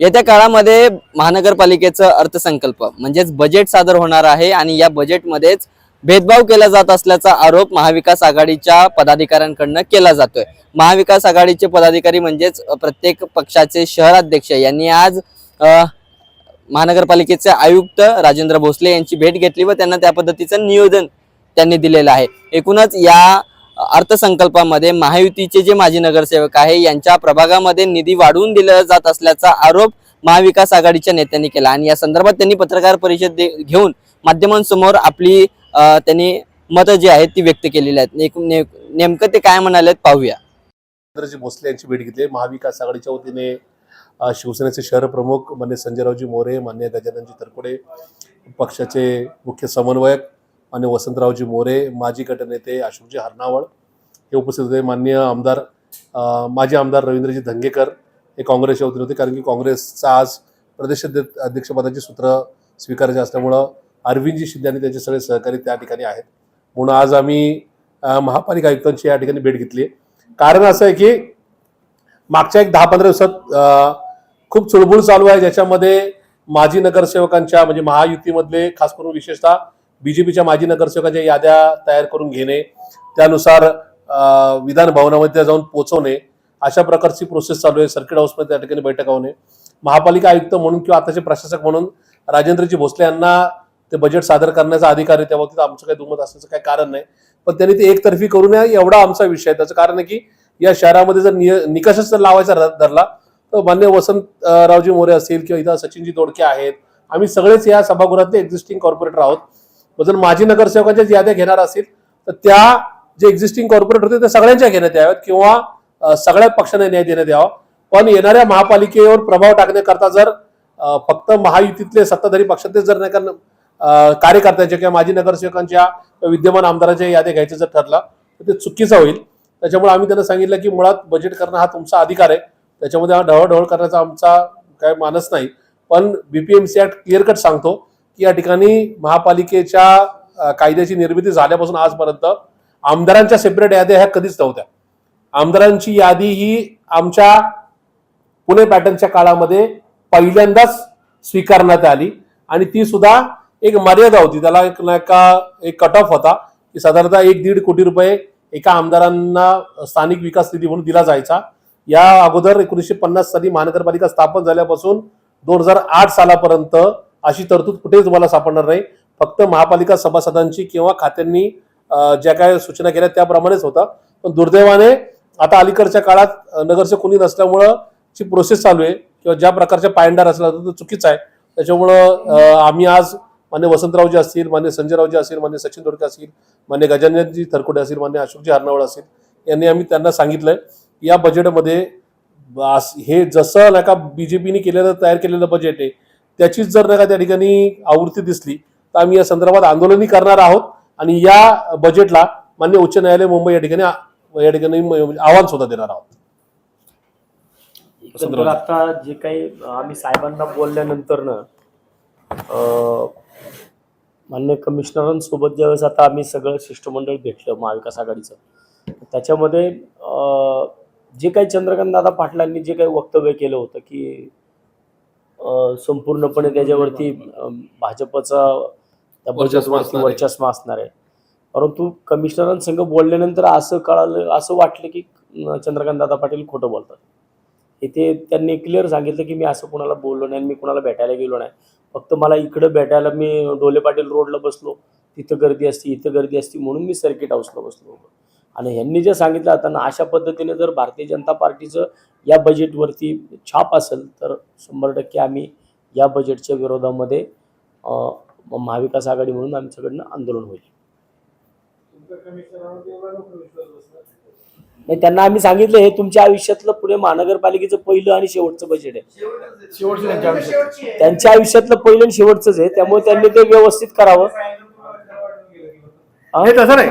येत्या काळामध्ये महानगरपालिकेचं अर्थसंकल्प म्हणजेच बजेट सादर होणार आहे आणि या बजेटमध्येच भेदभाव केला जात असल्याचा आरोप महाविकास आघाडीच्या पदाधिकाऱ्यांकडनं केला जातोय. महाविकास आघाडीचे पदाधिकारी म्हणजेच प्रत्येक पक्षाचे शहराध्यक्ष यांनी आज महानगरपालिकेचे आयुक्त राजेंद्र भोसले यांची भेट घेतली व त्यांना त्या पद्धतीचं नियोजन त्यांनी दिलेलं आहे. एकूणच या अर्थसंकल्पामध्ये महायुतीचे जे माजी नगरसेवक आहे यांच्या प्रभागामध्ये निधी वाढवून दिला जात असल्याचा आरोप महाविकास आघाडीच्या नेत्यांनी केला. आणि या संदर्भात त्यांनी पत्रकार परिषद दे- घेऊन माध्यमांसमोर आपली त्यांनी मतं जी आहेत ती व्यक्त केलेली आहेत. नेमकं ते काय म्हणाले पाहूया. भोसले यांची भेट घेतली. महाविकास आघाडीच्या वतीने शिवसेनेचे शहर प्रमुख मान्य संजयरावजी मोरे मान्य गजाननजी तरकुडे पक्षाचे मुख्य समन्वयक मान्य वसंतरावजी मोरे माजी गटनेते अशोकजी हरनावळ हे उपस्थित होते. मान्य आमदार माजी आमदार रवींद्रजी धंगेकर हे काँग्रेसच्या वतीने होते. कारण की काँग्रेसचा आज प्रदेश अध्यक्षपदाची सूत्र स्वीकारायची असल्यामुळं अरविंदजी शिंदे आणि त्यांचे सगळे सहकारी त्या ठिकाणी आहेत. म्हणून आज आम्ही महापालिका आयुक्तांची या ठिकाणी भेट घेतली कारण असं आहे की मागच्या एक दहा पंधरा दिवसात खूप चुळबुळ चालू आहे ज्याच्यामध्ये माजी नगरसेवकांच्या म्हणजे महायुतीमधले खास करून विशेषतः बीजेपीच्या माजी नगरसेवकांच्या याद्या तयार करून घेणे त्यानुसार विधान भवनामध्ये जाऊन पोचवणे अशा प्रकारची प्रोसेस चालू आहे. सर्किट हाऊसमध्ये त्या ठिकाणी बैठक होणे. महापालिका आयुक्त म्हणून किंवा आताचे प्रशासक म्हणून राजेंद्रजी भोसले यांना ते बजेट सादर करण्याचा अधिकार आहे. त्या बाबतीत आमचं काही दुमत असण्याचं काही कारण नाही. पण त्यांनी ते एकतर्फी करू नये एवढा आमचा विषय आहे. त्याचं कारण आहे की या शहरामध्ये जर निय- निकषच जर लावायचा धरला तर मान्य वसंत रावजी मोरे असतील किंवा इथं सचिनजी दोडके आहेत. आम्ही सगळेच या सभागृहातले एक्झिस्टिंग कॉर्पोरेटर आहोत. जर माजी नगरसेवकांच्या ज्या याद्या घेणार असेल तर त्या जे एक्झिस्टिंग कॉर्पोरेट होते त्या सगळ्यांच्या घेण्यात याव्यात किंवा सगळ्या पक्षाने न्याय देण्यात यावा. पण येणाऱ्या महापालिकेवर प्रभाव टाकण्याकरता जर फक्त महायुतीतले सत्ताधारी पक्षातले जर नाही का कार्यकर्त्यांच्या किंवा माजी नगरसेवकांच्या विद्यमान आमदारांच्या याद्या घ्यायचं जर ठरलं तर ते चुकीचं होईल. त्याच्यामुळे आम्ही त्यांना सांगितलं की मुळात बजेट करणं हा तुमचा अधिकार आहे. त्याच्यामध्ये हा ढवळढवळ करण्याचा आमचा काय मानस नाही. पण बीपीएमसी ऍक्ट क्लिअर कट सांगतो. की या ठिकाणी महापालिकेच्या कायद्याची निर्मिती झाल्यापासून आजपर्यंत आमदारांच्या सेपरेट याद्या ह्या कधीच नव्हत्या. आमदारांची यादी ही आमच्या पुणे पॅटर्नच्या काळामध्ये पहिल्यांदाच स्वीकारण्यात आली आणि ती सुद्धा एक मर्यादा होती. त्याला एक नाही का एक कट ऑफ होता की साधारणतः एक दीड कोटी रुपये एका आमदारांना स्थानिक विकास निधी म्हणून दिला जायचा. या अगोदर एकोणीसशे पन्नास साली महानगरपालिका स्थापन झाल्यापासून दोन हजार आठ सालापर्यंत अशी तरतूद कुठेही तुम्हाला सापडणार नाही. फक्त महापालिका सभासदांची किंवा खात्यांनी ज्या काय सूचना केल्या त्याप्रमाणेच होता. पण दुर्दैवाने आता अलीकडच्या काळात अं, नगरसेवक कोणी नसल्यामुळं जी प्रोसेस चालू आहे किंवा ज्या प्रकारच्या पायंडार असला तो चुकीचा आहे. त्याच्यामुळं आम्ही आज मान्य वसंतरावजी असतील मान्य संजयरावजी असतील मान्य सचिन दोडके असतील मान्य गजाननजी थरकुडे असतील मान्य अशोकजी हरनावळ असतील यांनी आम्ही त्यांना सांगितलंय. या बजेटमध्ये हे जसं नाही का बीजेपीने केलेलं तयार केलेलं बजेट आहे त्याचीच जर नाही का त्या ठिकाणी आवृत्ती दिसली तर आम्ही या संदर्भात आंदोलनही करणार आहोत आणि या बजेटला मान्य उच्च न्यायालय मुंबई या ठिकाणी या ठिकाणी म्हणजे आव्हान सुद्धा देणार आहोत. आता जे काही आम्ही साहेबांना बोलल्यानंतर ना मान्य कमिशनरांसोबत ज्यावेळेस आता आम्ही सगळं शिष्टमंडळ भेटलं महाविकास आघाडीचं त्याच्यामध्ये जे काही चंद्रकांत दादा पाटलांनी जे काही वक्तव्य केलं होतं की संपूर्णपणे त्याच्यावरती भाजपचा वर्चस्व असणार आहे. परंतु कमिशनरांसंग बोलल्यानंतर असं कळालं असं वाटलं की चंद्रकांत दादा पाटील खोटं बोलतात. इथे त्यांनी क्लिअर सांगितलं की मी असं कुणाला बोललो नाही आणि मी कुणाला भेटायला गेलो नाही. फक्त मला इकडं भेटायला मी डोले पाटील रोडला बसलो तिथं गर्दी असती इथं गर्दी असती म्हणून मी सर्किट हाऊसला बसलो. होतो आणि ह्यांनी जे सांगितलं आता ना अशा पद्धतीने जर भारतीय जनता पार्टीचं या बजेटवरती छाप असेल तर शंभर टक्के आम्ही या बजेटच्या विरोधामध्ये महाविकास आघाडी म्हणून आमच्याकडनं आंदोलन होईल. नाही त्यांना आम्ही सांगितलं हे तुमच्या आयुष्यातलं पुणे महानगरपालिकेचं पहिलं आणि शेवटचं बजेट आहे. त्यांच्या आयुष्यातलं पहिलं आणि शेवटचंच आहे त्यामुळे त्यांनी ते व्यवस्थित करावं. हा? हे तसं नाही.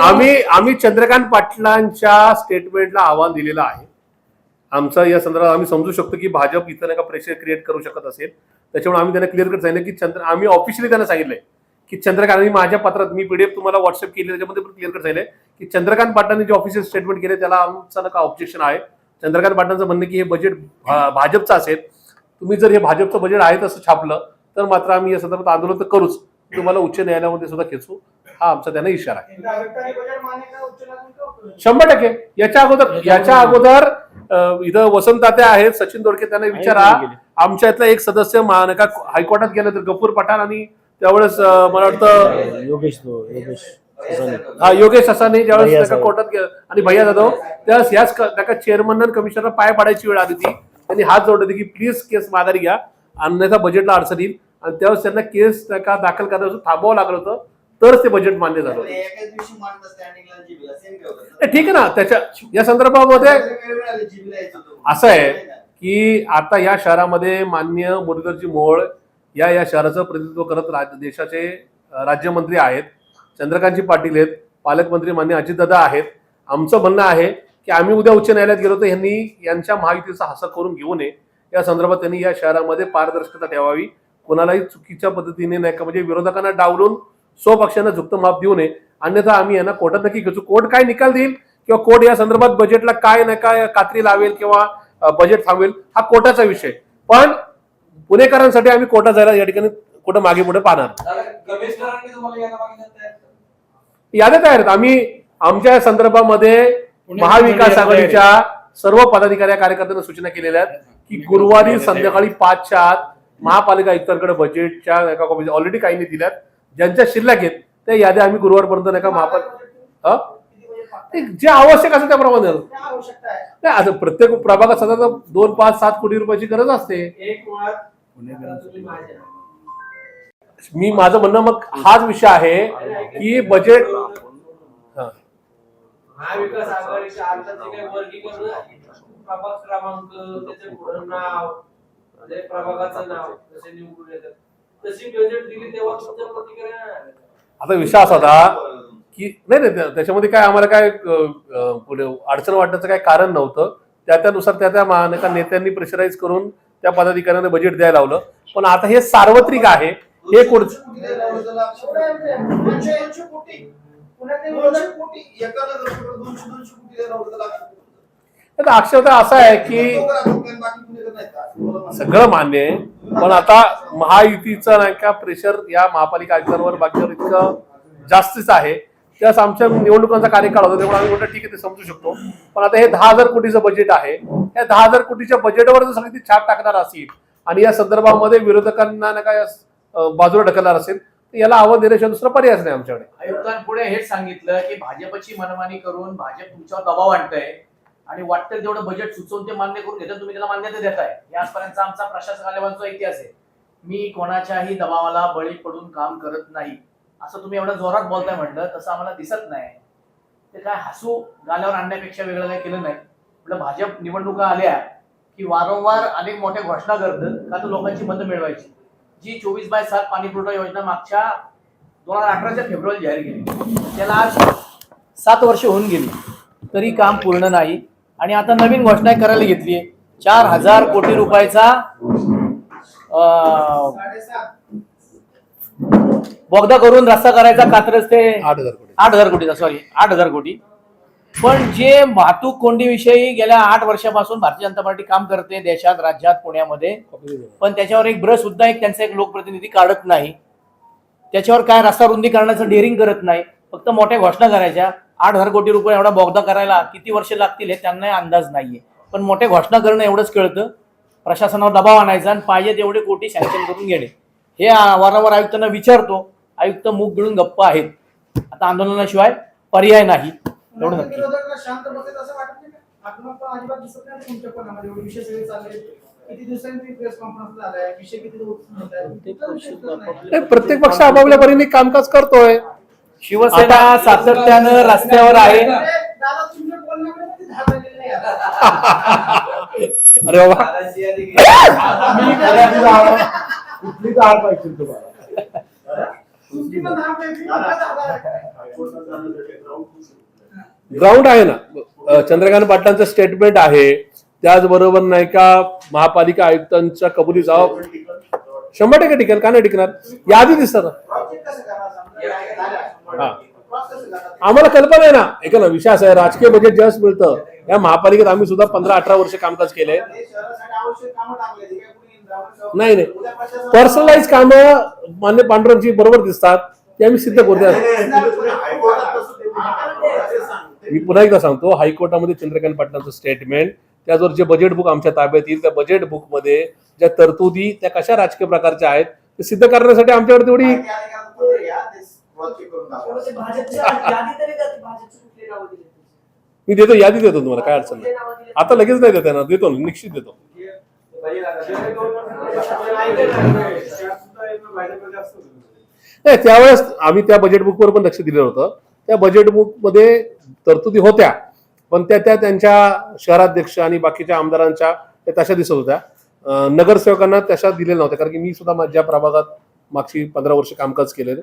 आम्ही आम्ही चंद्रकांत पाटलांच्या स्टेटमेंटला आव्हान दिलेलं आहे. आमचं या संदर्भात आम्ही समजू शकतो की भाजप इथं नाही का प्रेशर क्रिएट करू शकत असेल. त्याच्यामुळे आम्ही त्यांना क्लिअर कट सांगितलं की चंद्र आम्ही ऑफिशियली त्यांना सांगितलंय की चंद्रकांत माझ्या पत्रात मी पीडीएफ तुम्हाला व्हॉट्सअप केली त्याच्यामध्ये पण क्लिअर कट सांगितलंय की चंद्रकांत पाटलांनी जे ऑफिशियल स्टेटमेंट केले त्याला आमचं नका ऑब्जेक्शन आहे. चंद्रकांत पाटलांचं म्हणणं की हे बजेट भाजपचं असेल. तुम्ही जर हे भाजपचं बजेट आहे तसं छापलं तर मात्र आम्ही या संदर्भात आंदोलन तर करूच. तुम्हाला उच्च न्यायालयामध्ये सुद्धा खेचू. हा आमचा त्यांना इशारा आहे. शंभर टक्के. याच्या अगोदर याच्या अगोदर इथं वसंत तात्या आहेत सचिन दोडके त्यांना विचारा. आमच्या इथला एक सदस्य महानका हायकोर्टात गेला तर गफूर पठाण आणि त्यावेळेस मला वाटतं योगेश तो. हा योगेश असाने ज्यावेळेस. कोर्टात गेला आणि भैया जाधव त्यावेळेस याच त्याका चेअरमन आणि कमिशनर पाय पाडायची वेळ आली होती. त्यांनी हात जोडले होते की प्लीज केस माघारी घ्या. अन्यथा बजेटला अडचण येईल. आणि त्यावेळेस त्यांना केस दाखल करण्यापासून थांबावं लागलं होतं. तरच ते बजेट मान्य झालं ठीक आहे ना त्याच्या या संदर्भामध्ये असं आहे की आता या शहरामध्ये मान्य मुरलीधरजी मोहोळ या या शहराचं प्रतिनिधित्व करत राज देशाचे राज्यमंत्री आहेत. चंद्रकांतजी पाटील आहेत. पालकमंत्री मान्य अजितदादा आहेत. आमचं म्हणणं आहे की आम्ही उद्या उच्च न्यायालयात गेलो तर यांनी यांच्या महायुतीचा हसा करून घेऊ नये. या संदर्भात त्यांनी या शहरामध्ये पारदर्शकता ठेवावी. कोणालाही चुकीच्या पद्धतीने नाही का म्हणजे विरोधकांना डावलून स्वपक्षांना झुकत माप देऊ नये. अन्यथा आम्ही यांना कोर्टात नक्की खेचू कोर्ट काय निकाल देईल किंवा कोर्ट या संदर्भात बजेटला काय नाही काय कात्री लावेल किंवा बजेट थांबवेल हा कोर्टाचा विषय. पण पुणेकरांसाठी आम्ही कोर्टात जायला या ठिकाणी कुठं मागे पुढे पाहणार. कमिशनरांनी तुम्हाला याला मागितलं तयार याद्या तयार आहेत. आम्ही आमच्या या संदर्भामध्ये महाविकास आघाडीच्या सर्व पदाधिकारी कार्यकर्त्यांना सूचना केलेल्या आहेत की गुरुवारी संध्याकाळी पाचच्या आत महापालिका आयुक्तांकडे बजेटच्या ऑलरेडी काही नाही दिल्यात. ज्यांच्या शिल्लक आहेत त्या याद्या आम्ही गुरुवारपर्यंत नाही का महापालिका हं? जे आवश्यक असेल त्याप्रमाणे देणार. नाही आता प्रत्येक प्रभागात सतत दोन पाच सात कोटी रुपयाची गरज असते मी माझं म्हणणं मग हाच विषय आहे की बजेट हं. महाविकास आघाडीच्या आताचे काही वर्गीकरण प्रभाग क्रमांक त्याचे पुढं नाव म्हणजे प्रभागाचं नाव जसे निवडून येतात तशी बजेट दिली तेव्हा तुमच्या प्रतिक्रिया नाही आल्या. आता विषय असा होता की नाही नाही त्या- त्याच्यामध्ये काय आम्हाला काय पुढे अडचण वाटण्याचं काय कारण नव्हतं. त्या त्यानुसार त्या त्या महानका नेत्यांनी प्रेशराईज करून त्या पदाधिकाऱ्यांना बजेट द्यायला लावलं. पण आता हे सार्वत्रिक आहे. हे कोण आता अक्षरशः असं आहे की सगळं मान्य आहे. पण आता महायुतीचं नाही का प्रेशर या महापालिका आयुक्तांवर बाकीवर इतकं जास्तीच आहे. त्यास आमच्या निवडणुकांचा कार्यकाळ होता त्यामुळे आम्ही म्हटलं ठीक आहे ते समजू शकतो. पण आता हे दहा हजार कोटीचं बजेट आहे. या दहा हजार कोटीच्या बजेटवर जर सगळी ती छाप टाकणार असेल आणि या संदर्भामध्ये विरोधकांना ना काय बाजूला ढकलणार असेल तर याला आव्हान देण्याशिवाय दुसरा पर्यायच नाही आमच्याकडे. आयुक्तांपुढे हेच सांगितलं की भाजपची मनमानी करून भाजप तुमच्यावर दबाव आणतंय. आणि वाटतं तेवढं बजेट सुचवून ते मान्य करून घेतात तुम्ही त्याला मान्यता देताय. हे आमचा आमचा प्रशासकालेवांचा इतिहास आहे. मी कोणाच्याही दबावाला बळी पडून काम करत नाही. असं तुम्ही एवढं जोरात बोलताय म्हटलं तसं आम्हाला दिसत नाही. ते काय हसू गाल्यावर आणण्यापेक्षा वेगळं काही केलं नाही. म्हटलं भाजप निवडणुका आल्या की वारंवार अनेक मोठ्या घोषणा करतं का तर लोकांची मतं मिळवायची. जी चोवीस बाय सात पाणी पुरवठा योजना मागच्या दोन हजार अठराच्या फेब्रुवारी जाहीर केली. त्याला आज सात वर्ष होऊन गेली. तरी काम पूर्ण नाही. आणि आता नवीन घोषणा करायला घेतली चार हजार कोटी रुपयाचा बोगदा करून रस्ता करायचा कात्रज ते आठ हजार कोटी. आठ हजार कोटीचा सॉरी आठ हजार कोटी. पण जे वाहतूक कोंडीविषयी गेल्या आठ वर्षापासून भारतीय जनता पार्टी काम करते देशात राज्यात पुण्यामध्ये. पण त्याच्यावर एक ब्रश सुद्धा एक त्यांचा एक लोकप्रतिनिधी काढत नाही. त्याच्यावर काय रस्ता रुंदी करण्याचं डेअरिंग करत नाही. फक्त मोठ्या घोषणा करायच्या. आठ हजार कोटी रुपये एवढा बोगदा करायला किती वर्ष लागतील हे त्यांनाही अंदाज नाहीये. पण मोठ्या घोषणा करणं एवढंच कळतं. प्रशासनावर दबाव आणायचा आणि पाहिजे तेवढे कोटी सँक्शन करून घेणे. हे वारंवार आयुक्तांना विचारतो. आयुक्त मूग गिळून गप्प आहेत. आता आंदोलनाशिवाय पर्याय नाही. एवढं नक्की. प्रत्येक पक्ष आपापल्या परीने कामकाज करतोय. शिवसेना सातत्यानं रस्त्यावर आहे. अरे बाबा. ग्राउंड आहे ना. चंद्रकांत पाटलांचं स्टेटमेंट आहे. त्याचबरोबर नाही का महापालिका आयुक्तांच्या कबुली जाव. शंभर टक्के टिकेल. का नाही टिकणार? यादी दिसतात. आम्हाला कल्पना आहे ना ऐका ना विषय असा आहे राजकीय बजेट ज्यावेळेस मिळतं या महापालिकेत आम्ही सुद्धा पंधरा अठरा वर्ष कामकाज केलंय ग्रामसेवक- नाही, नाही. पर्सनलाइज कामं मान्य पांडुरंगची बरोबर दिसतात ते आम्ही सिद्ध करू द्या. हायकोर्टात तसं ते मी पुन्हा एकदा सांगतो हायकोर्टामध्ये चंद्रकांत पाटलांचं स्टेटमेंट त्याच्यावर जे बजेट बुक आमच्या ताब्यात येईल त्या बजेट बुकमध्ये ज्या तरतुदी त्या कशा राजकीय प्रकारच्या आहेत ते सिद्ध करण्यासाठी आमच्याकडे तेवढी मी देतो यादी देतो तुम्हाला काय अडचण नाही. आता लगेच नाही देता येणार देतो ना, निश्चित देतो. नाही त्यावेळेस आम्ही त्या बजेट बुकवर पण लक्ष दिलेलं होतं. त्या बजेट बुकमध्ये तरतुदी होत्या पण त्या त्या त्यांच्या शहराध्यक्ष आणि बाकीच्या आमदारांच्या त्या तशा दिसत होत्या. नगरसेवकांना तशा दिलेल्या नव्हत्या कारण की मी सुद्धा माझ्या प्रभागात मागची पंधरा वर्ष कामकाज केलेलं.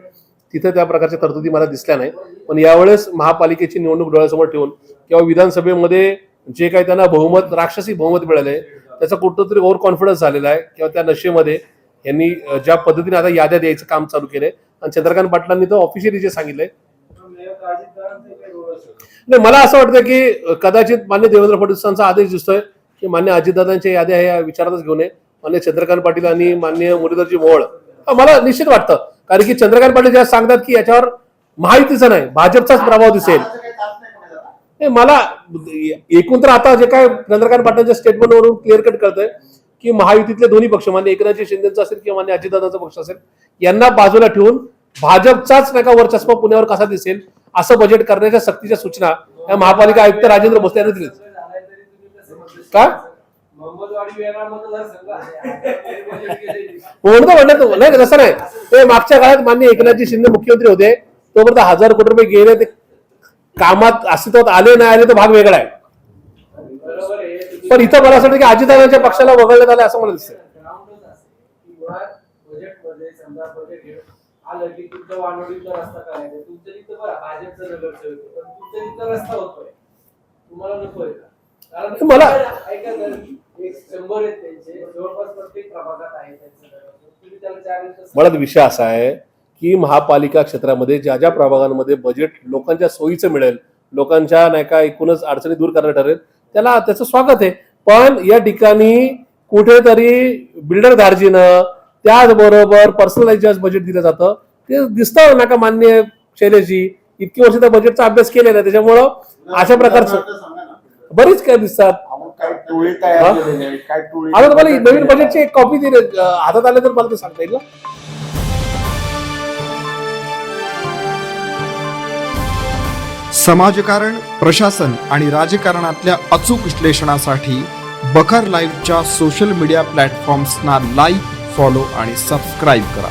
तिथे त्या प्रकारच्या तरतुदी मला दिसल्या नाही. पण यावेळेस महापालिकेची निवडणूक डोळ्यासमोर ठेवून किंवा विधानसभेमध्ये जे काही त्यांना बहुमत राक्षसी बहुमत मिळाले त्याचा कुठंतरी ओव्हर कॉन्फिडन्स झालेला आहे किंवा त्या नशेमध्ये यांनी ज्या पद्धतीने आता याद्या द्यायचं काम चालू केलंय. आणि चंद्रकांत पाटलांनी तर ऑफिशियली जे सांगितलंय नाही मला असं वाटतं की कदाचित मान्य देवेंद्र फडणवीसांचा आदेश दिसतोय की मान्य अजितदादांच्या याद्या ह्या विचारातच घेऊन ये. मान्य चंद्रकांत पाटील आणि मान्य मुरलीधरजी मोहोळ. मला निश्चित वाटतं. कारण की चंद्रकांत पाटील ज्या सांगतात की याच्यावर महायुतीचा नाही भाजपचाच प्रभाव दिसेल. नाही मला एकूण तर आता जे काय चंद्रकांत पाटलांच्या स्टेटमेंटवरून क्लिअर कट कळतंय की महायुतीतले दोन्ही पक्ष मान्य एकनाथजी शिंदेचा असेल किंवा मान्य अजितदादाचा पक्ष असेल यांना बाजूला ठेवून भाजपचाच नाही का वर्चस्व पुण्यावर कसा दिसेल असं बजेट करण्याच्या सक्तीच्या सूचना या महापालिका आयुक्त राजेंद्र भोसले यांनी दिलीत. का? म्हणतो म्हणत नाही तसं नाही. ते मागच्या काळात मान्य एकनाथजी शिंदे मुख्यमंत्री होते. तोपर्यंत हजार कोटी रुपये गेले ते कामात अस्तित्वात आले नाही आले तो भाग वेगळा आहे. पण इथं मला असं वाटतं की अजितदादांच्या पक्षाला वगळण्यात आलं असं मला दिसतं मला- मुळात विषय असा आहे की महापालिका क्षेत्रामध्ये ज्या ज्या प्रभागांमध्ये बजेट लोकांच्या सोयीचं मिळेल लोकांच्या नाही का एकूणच अडचणी दूर करणं ठरेल त्याला त्याचं स्वागत आहे. पण या ठिकाणी कुठेतरी बिल्डर धार्जीनं त्याचबरोबर पर्सनलाइज बजेट दिलं जातं. ते दिसतं ना का मान्य शैलेशजी इतकी वर्ष त्या बजेटचा अभ्यास केलेला त्याच्यामुळं अशा प्रकारचं. बरीच काय दिसतात. काय टोळी तयार? केलेली आहे काय टोळी आता तुम्हाला नवीन बजेटची एक कॉपी दिली हातात आले तर मला ते सांगता येईल ना? समाजकारण प्रशासन आणि राजकारणातल्या अचूक विश्लेषणासाठी बखर लाईव्हच्या सोशल मीडिया प्लॅटफॉर्म्सना लाईक फॉलो आणि सबस्क्राईब करा.